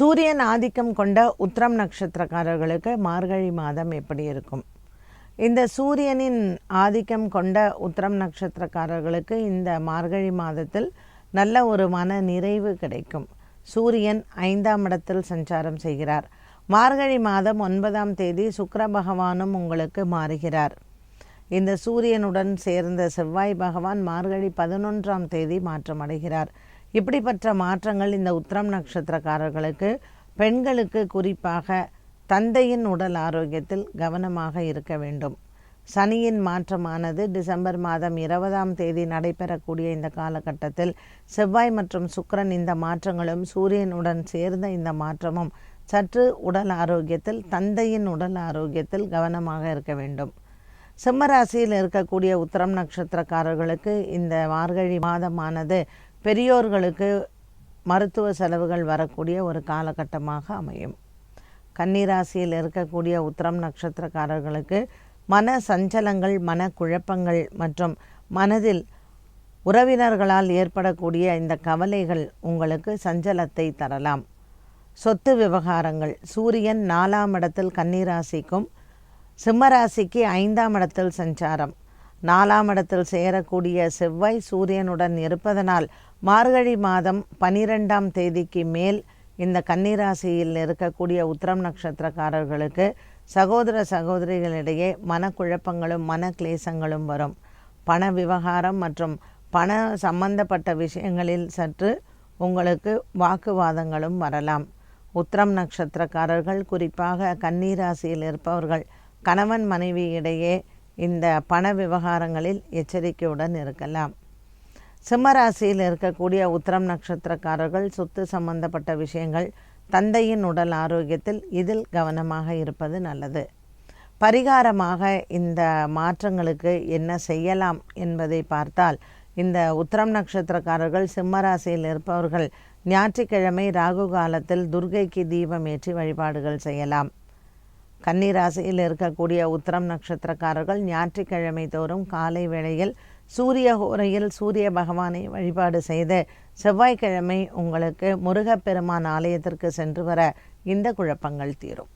சூரியன் ஆதிக்கம் கொண்ட உத்திரம் நட்சத்திரக்காரர்களுக்கு மார்கழி மாதம் எப்படி இருக்கும்? இந்த சூரியனின் ஆதிக்கம் கொண்ட உத்திரம் நட்சத்திரக்காரர்களுக்கு இந்த மார்கழி மாதத்தில் நல்ல ஒரு மன நிறைவு கிடைக்கும். சூரியன் ஐந்தாம் இடத்தில் சஞ்சாரம் செய்கிறார். மார்கழி மாதம் ஒன்பதாம் தேதி சுக்கர பகவானும் உங்களுக்கு மாறுகிறார். இந்த சூரியனுடன் சேர்ந்த செவ்வாய் பகவான் மார்கழி பதினொன்றாம் தேதி மாற்றமடைகிறார். இப்படிப்பட்ட மாற்றங்கள் இந்த உத்திரம் நட்சத்திரக்காரர்களுக்கு பெண்களுக்கு குறிப்பாக தந்தையின் உடல் ஆரோக்கியத்தில் கவனமாக இருக்க வேண்டும். சனியின் மாற்றமானது டிசம்பர் மாதம் இருபதாம் தேதி நடைபெறக்கூடிய இந்த காலகட்டத்தில் செவ்வாய் மற்றும் சுக்கரன் இந்த மாற்றங்களும் சூரியனுடன் சேர்ந்த இந்த மாற்றமும் சற்று உடல் ஆரோக்கியத்தில் தந்தையின் உடல் ஆரோக்கியத்தில் கவனமாக இருக்க வேண்டும். சிம்மராசியில் இருக்கக்கூடிய உத்திரம் நட்சத்திரக்காரர்களுக்கு இந்த மார்கழி மாதமானது பெரியோர்களுக்கு மருத்துவ செலவுகள் வரக்கூடிய ஒரு காலகட்டமாக அமையும். கன்னிராசியில் இருக்கக்கூடிய உத்திரம் நட்சத்திரக்காரர்களுக்கு மன சஞ்சலங்கள் மன குழப்பங்கள் மற்றும் மனதில் உறவினர்களால் ஏற்படக்கூடிய இந்த கவலைகள் உங்களுக்கு சஞ்சலத்தை தரலாம். சொத்து விவகாரங்கள். சூரியன் நாலாம் இடத்தில் கன்னிராசிக்கும் சிம்மராசிக்கு ஐந்தாம் இடத்தில் சஞ்சாரம். நாலாம் இடத்தில் சேரக்கூடிய செவ்வாய் சூரியனுடன் இருப்பதனால் மார்கழி மாதம் பனிரெண்டாம் தேதிக்கு மேல் இந்த கன்னிராசியில் இருக்கக்கூடிய உத்திரம் நட்சத்திரக்காரர்களுக்கு சகோதர சகோதரிகளிடையே மனக்குழப்பங்களும் மன கிளேசங்களும் வரும். பண விவகாரம் மற்றும் பண சம்பந்தப்பட்ட விஷயங்களில் சற்று உங்களுக்கு வாக்குவாதங்களும் வரலாம். உத்திரம் நட்சத்திரக்காரர்கள் குறிப்பாக கன்னிராசியில் இருப்பவர்கள் கணவன் மனைவி இடையே இந்த பண விவகாரங்களில் எச்சரிக்கையுடன் இருக்கலாம். சிம்மராசியில் இருக்கக்கூடிய உத்திரம் நட்சத்திரக்காரர்கள் சொத்து சம்பந்தப்பட்ட விஷயங்கள் தந்தையின் உடல் ஆரோக்கியத்தில் இதில் கவனமாக இருப்பது நல்லது. பரிகாரமாக இந்த மாற்றங்களுக்கு என்ன செய்யலாம் என்பதை பார்த்தால் இந்த உத்திரம் நட்சத்திரக்காரர்கள் சிம்மராசியில் இருப்பவர்கள் ஞாயிற்றுக்கிழமை ராகு காலத்தில் துர்கைக்கு தீபம் ஏற்றி வழிபாடுகள் செய்யலாம். கன்னிராசியில் இருக்கக்கூடிய உத்திரம் நட்சத்திரக்காரர்கள் ஞாயிற்றுக்கிழமை தோறும் காலை வேளையில் சூரிய ஹோரையில் சூரிய பகவானை வழிபாடு செய்து செவ்வாய்க்கிழமை உங்களுக்கு முருகப்பெருமான் ஆலயத்திற்கு சென்று வர இந்த குழப்பங்கள் தீரும்.